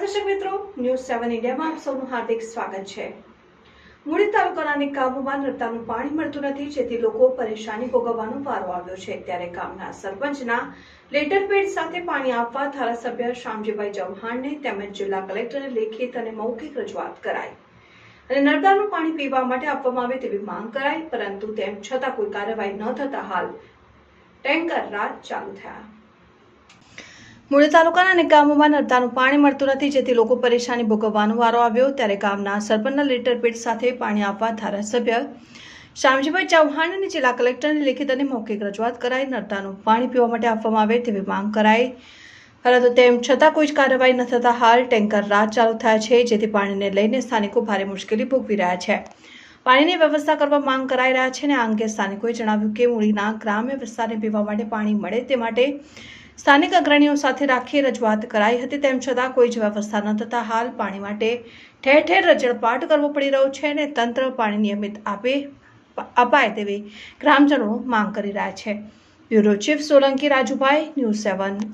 સેવન ઇન્ડિયામાં આપ સૌનું હાર્દિક સ્વાગત છે. મૂળી તાલુકાના અનેક ગામોમાં નર્મદાનું પાણી મળતું નથી, જેથી લોકો પરેશાની ભોગવવાનો વારો આવ્યો છે. ત્યારે ગામના સરપંચના લેટર પેડ સાથે પાણી આપવા ધારાસભ્ય શામજીભાઈ ચૌહાણને તેમજ જિલ્લા કલેક્ટરને લેખિત અને મૌખિક રજૂઆત કરાઈ. અને નર્મદાનું પાણી પીવા માટે આપવામાં આવે તેવી માંગ કરાઈ, પરંતુ તેમ છતાં કોઈ કાર્યવાહી ન થતા હાલ ટેન્કર રાત ચાલુ થયા. મૂળી તાલુકાના અનેક ગામોમાં નર્મદાનું પાણી મળતું નથી, જેથી લોકો પરેશાની ભોગવવાનો વારો આવ્યો. ત્યારે ગામના સરપંચના લેટર પેડ સાથે પાણી આપવા ધારાસભ્ય શ્યામજીભાઈ ચૌહાણ અને જિલ્લા કલેક્ટરને લેખિત અને મૌખિક રજૂઆત કરાઈ નર્મદાનું પાણી પીવા માટે આપવામાં આવે તેવી માંગ કરાઈ. પરંતુ તેમ છતાં કોઈ જ કાર્યવાહી ન થતા હાલ ટેન્કર રાત ચાલુ થયા છે, જેથી પાણીને લઈને સ્થાનિકો ભારે મુશ્કેલી ભોગવી રહ્યા છે. પાણીની વ્યવસ્થા કરવા માંગ કરાઈ રહ્યા છે અને આ અંગે સ્થાનિકોએ જણાવ્યું કે મૂળીના ગ્રામ્ય વિસ્તારને પીવા માટે પાણી મળે તે માટે સ્થાનિક અગ્રણીઓ સાથે રાખી રજૂઆત કરાઈ હતી, તેમ છતાં કોઈ જ વ્યવસ્થા ન થતાં હાલ પાણી માટે ઠેર ઠેર રજળપાટ કરવો પડી રહ્યો છે અને તંત્ર પાણી નિયમિત આપે, અપાય તેવી ગ્રામજનો માંગ કરી રહ્યા છે. Bureau chief Solanki Rajubhai, news seven